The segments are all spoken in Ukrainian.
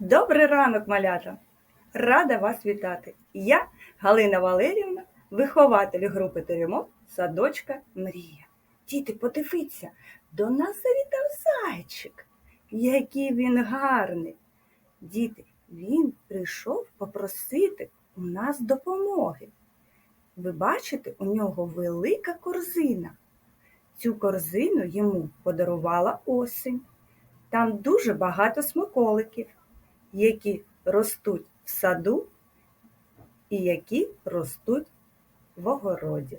Добрий ранок, малята! Рада вас вітати! Я Галина Валерівна, вихователь групи Теремок Садочка Мрія. Діти, подивіться, до нас завітав зайчик. Який він гарний. Діти, він прийшов попросити у нас допомоги. Ви бачите, у нього велика корзина. Цю корзину йому подарувала осінь. Там дуже багато смаколиків, які ростуть в саду і які ростуть в огороді.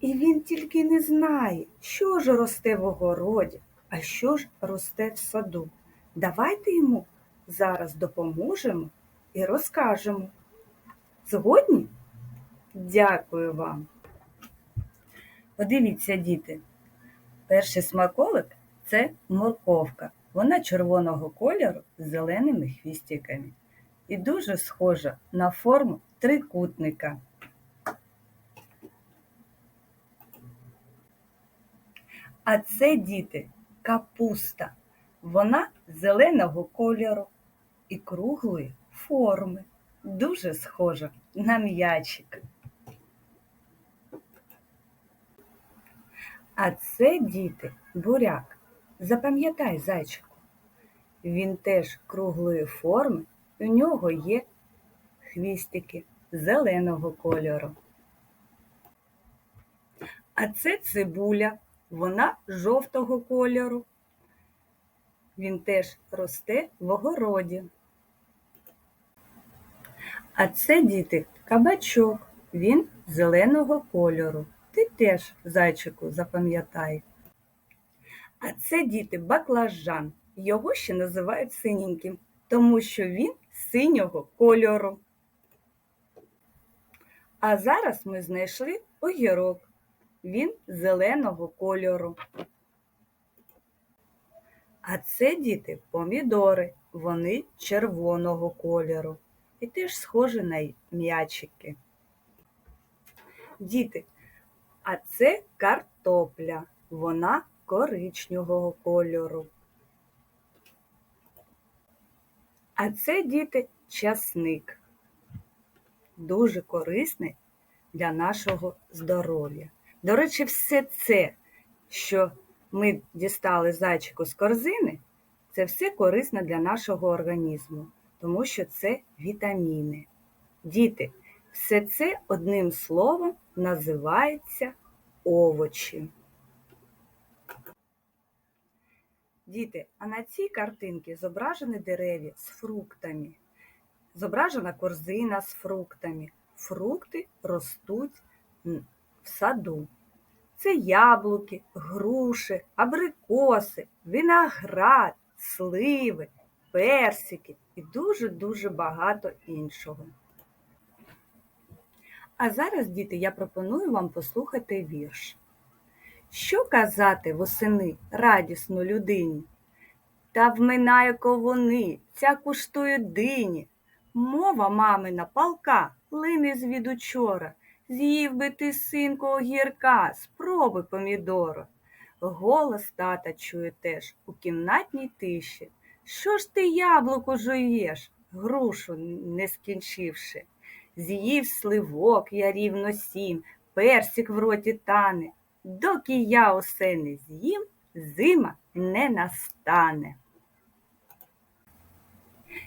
І він тільки не знає, що ж росте в огороді, а що ж росте в саду. Давайте йому зараз допоможемо і розкажемо. Згодні? Дякую вам. Подивіться, діти. Перший смаколик це морковка. Вона червоного кольору з зеленими хвістиками і дуже схожа на форму трикутника. А це діти капуста. Вона зеленого кольору і круглої форми. Дуже схожа на м'ячик. А це діти буряк. Запам'ятай, зайчику. Він теж круглої форми, у нього є хвістики зеленого кольору. А це цибуля, вона жовтого кольору. Він теж росте в огороді. А це діти кабачок, він зеленого кольору. Ти теж, зайчику, запам'ятай. А це діти баклажан. Його ще називають синеньким, тому що він синього кольору. А зараз ми знайшли огірок. Він зеленого кольору. А це діти помідори, вони червоного кольору. І теж схожі на м'ячики. Діти, а це картопля. Вона коричневого кольору. А це діти часник. Дуже корисний для нашого здоров'я. До речі, все це, що ми дістали зайчику з корзини, це все корисно для нашого організму, тому що це вітаміни. Діти, все це одним словом називається овочі. Діти, а на цій картинці зображені дерев'я з фруктами. Зображена корзина з фруктами. Фрукти ростуть в саду. Це яблуки, груші, абрикоси, виноград, сливи, персики і дуже-дуже багато іншого. А зараз, діти, я пропоную вам послухати вірш. Що казати восени радісно людині? Та вминає ковуни, ця куштує дині. Мова мамина палка, лине звід учора. З'їв би ти, синку, огірка, спробуй помідору. Голос тата чує теж у кімнатній тиші. Що ж ти яблуко жуєш, грушу не скінчивши? З'їв сливок я рівно сім, персик в роті тане. Доки я усе не з'їм, зима не настане.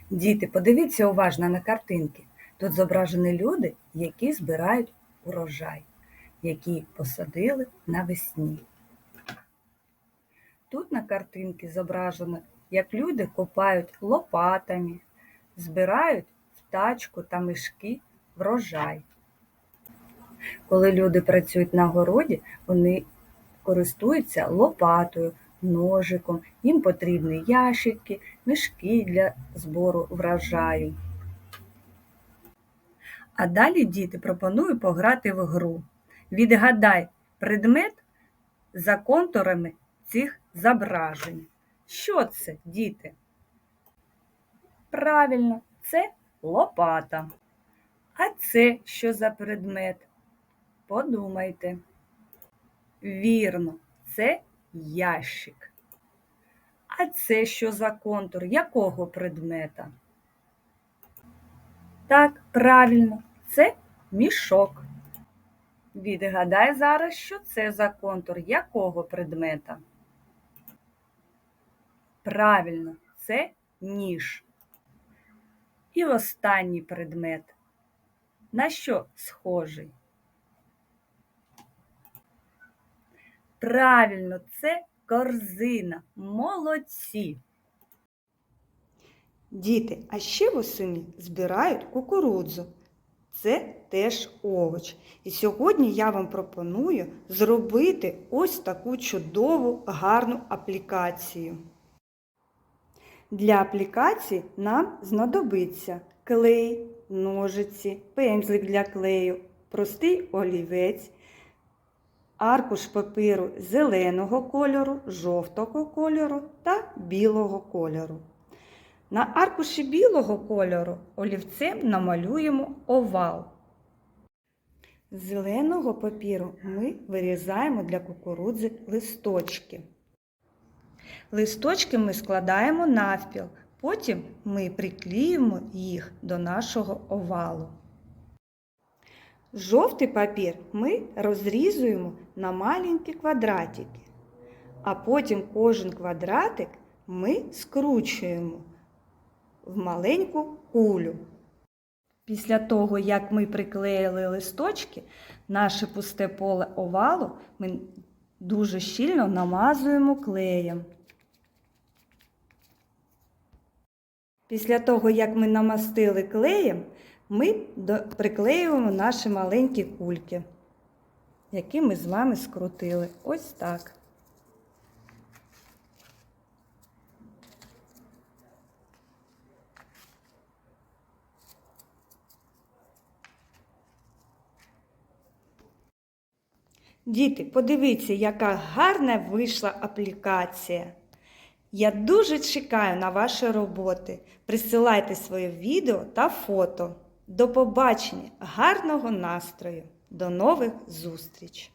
Діти, подивіться уважно на картинки. Тут зображені люди, які збирають урожай, які посадили навесні. Тут на картинці зображено, як люди копають лопатами, збирають в тачку та мішки врожай. Коли люди працюють на городі, вони користуються лопатою, ножиком, їм потрібні ящики, мішки для збору врожаю. А далі діти пропоную пограти в гру. Відгадай предмет за контурами цих зображень. Що це, діти? Правильно, це лопата. А це що за предмет? Подумайте. Вірно, це ящик. А це що за контур? Якого предмета? Так, правильно, це мішок. Відгадай зараз, що це за контур якого предмета? Правильно, це ніж. І останній предмет. На що схожий? Правильно, це корзина. Молодці. Діти, а ще восени збирають кукурудзу. Це теж овоч. І сьогодні я вам пропоную зробити ось таку чудову гарну аплікацію. Для аплікації нам знадобиться клей, ножиці, пензлик для клею, простий олівець, аркуш папиру зеленого кольору, жовтого кольору та білого кольору. На аркуші білого кольору олівцем намалюємо овал. Зеленого папіру ми вирізаємо для кукурудзи листочки. Листочки ми складаємо навпіл, потім ми приклеїмо їх до нашого овалу. Жовтий папір ми розрізуємо на маленькі квадратики, а потім кожен квадратик ми скручуємо в маленьку кулю. Після того, як ми приклеїли листочки, наше пусте поле овалу ми дуже щільно намазуємо клеєм. Після того, як ми намастили клеєм, ми приклеюємо наші маленькі кульки, які ми з вами скрутили. Ось так. Діти, подивіться, яка гарна вийшла аплікація. Я дуже чекаю на ваші роботи. Присилайте своє відео та фото. До побачення, гарного настрою. До нових зустріч!